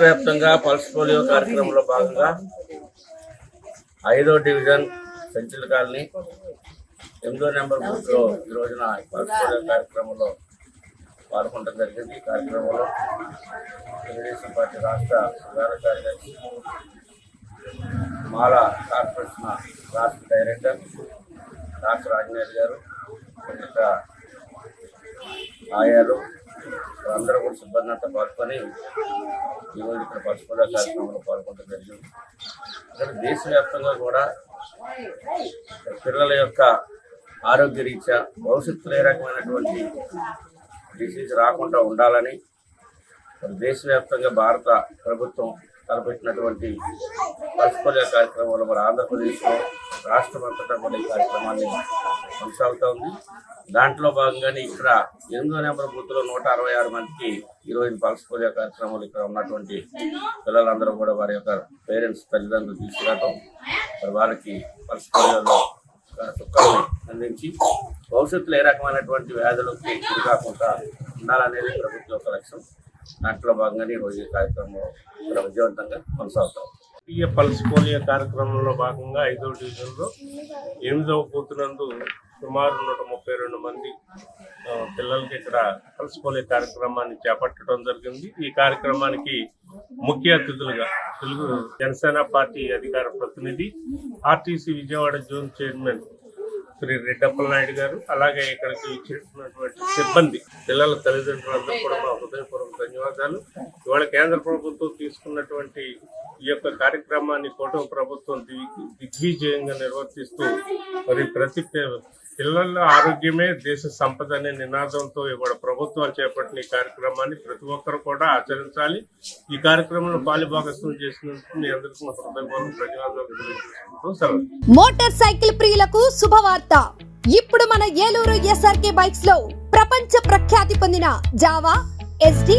దేశవ్యాప్తంగా pulse polio కార్యక్రమంలో భాగంగా ఐదో డివిజన్ సెంట్రల్ కాలనీ ఎనిమిదో నెంబర్ బూత్లో ఈ రోజున పల్స్ పోలియో కార్యక్రమంలో పాల్గొనడం జరిగింది. ఈ కార్యక్రమంలో తెలుగుదేశం పార్టీ రాష్ట్ర ప్రధాన కార్యదర్శి మాల కార్పొరేషన్ రాష్ట్ర డైరెక్టర్ డాక్టర్ ఆంజనేయులు గారు ఇంకా ఆయాలు అందరూ కూడా సిబ్బంది అంతా పాల్గొని ఈరోజు ఇక్కడ పసుపుల కార్యక్రమంలో పాల్గొనడం జరిగింది. ఇక్కడ దేశవ్యాప్తంగా కూడా పిల్లల యొక్క ఆరోగ్య రీత్యా భవిష్యత్తులో ఏ రకమైనటువంటి డిసీజ్ రాకుండా ఉండాలని దేశవ్యాప్తంగా భారత ప్రభుత్వం తలపెట్టినటువంటి పసుపుల కార్యక్రమంలో మరి ఆంధ్రప్రదేశ్లో రాష్ట్ర అంతటా కూడా ఈ కార్యక్రమాన్ని కొనసాగుతూ ఉంది. దాంట్లో భాగంగానే ఇక్కడ ఎనిమిదో నెంబర్ బూత్లో నూట అరవై ఆరు మందికి ఈరోజు పల్స్ పోలియో కార్యక్రమాలు ఇక్కడ ఉన్నటువంటి పిల్లలందరూ కూడా వారి యొక్క పేరెంట్స్ తల్లిదండ్రులు తీసుకురావటం మరి వారికి పల్స్ పోలియోలో చుక్కల్ని అందించి భవిష్యత్తులో ఏ రకమైనటువంటి వ్యాధులకి గురి కాకుండా ఉండాలనేది ప్రభుత్వం యొక్క లక్ష్యం. దాంట్లో భాగంగానే ఈరోజు ఈ కార్యక్రమం ఇక్కడ విజయవంతంగా కొనసాగుతాం. జాతీయ పల్స్ పోలియో కార్యక్రమంలో భాగంగా ఐదవ డివిజన్లో ఎనిమిదవ కూతునందు సుమారు నూట ముప్పై రెండు మంది పిల్లలకి ఇక్కడ పల్స్ పోలియో కార్యక్రమాన్ని చేపట్టడం జరిగింది. ఈ కార్యక్రమానికి ముఖ్య అతిథులుగా తెలుగు జనసేన పార్టీ అధికార ప్రతినిధి RTC Vijayawada zone chairman Shri Reddappala Naidu garu అలాగే ఇక్కడికి ఇచ్చినటువంటి సిబ్బంది పిల్లల తల్లిదండ్రులందరూ కూడా మా హృదయపూర్వక ధన్యవాదాలు. ఇవాళ కేంద్ర ప్రభుత్వం తీసుకున్నటువంటి ఈ యొక్క కార్యక్రమాన్ని కూటమి ప్రభుత్వం దిగ్విజయంగా నిర్వర్తిస్తూ మరి ప్రతి పిల్లల ఆరోగ్యమే దేశ సంపద అనే నినాదంతో ఇవాళ ప్రభుత్వాలు చేపట్టిన ఈ కార్యక్రమాన్ని ప్రతి ఒక్కరు కూడా ఆచరించాలి. ఈ కార్యక్రమంలో పాలుభాగస్వం చేసినందుకు మీ అందరికీ మా హృదయపూర్వక ప్రజలందరూ సెలవు. మోటార్ సైకిల్ ప్రియులకు శుభవార్త. ఇప్పుడు మన ఏలూరు ఎస్ఆర్కే బైక్స్లో ప్రపంచ ప్రఖ్యాతి పొందిన జావా ఎస్డి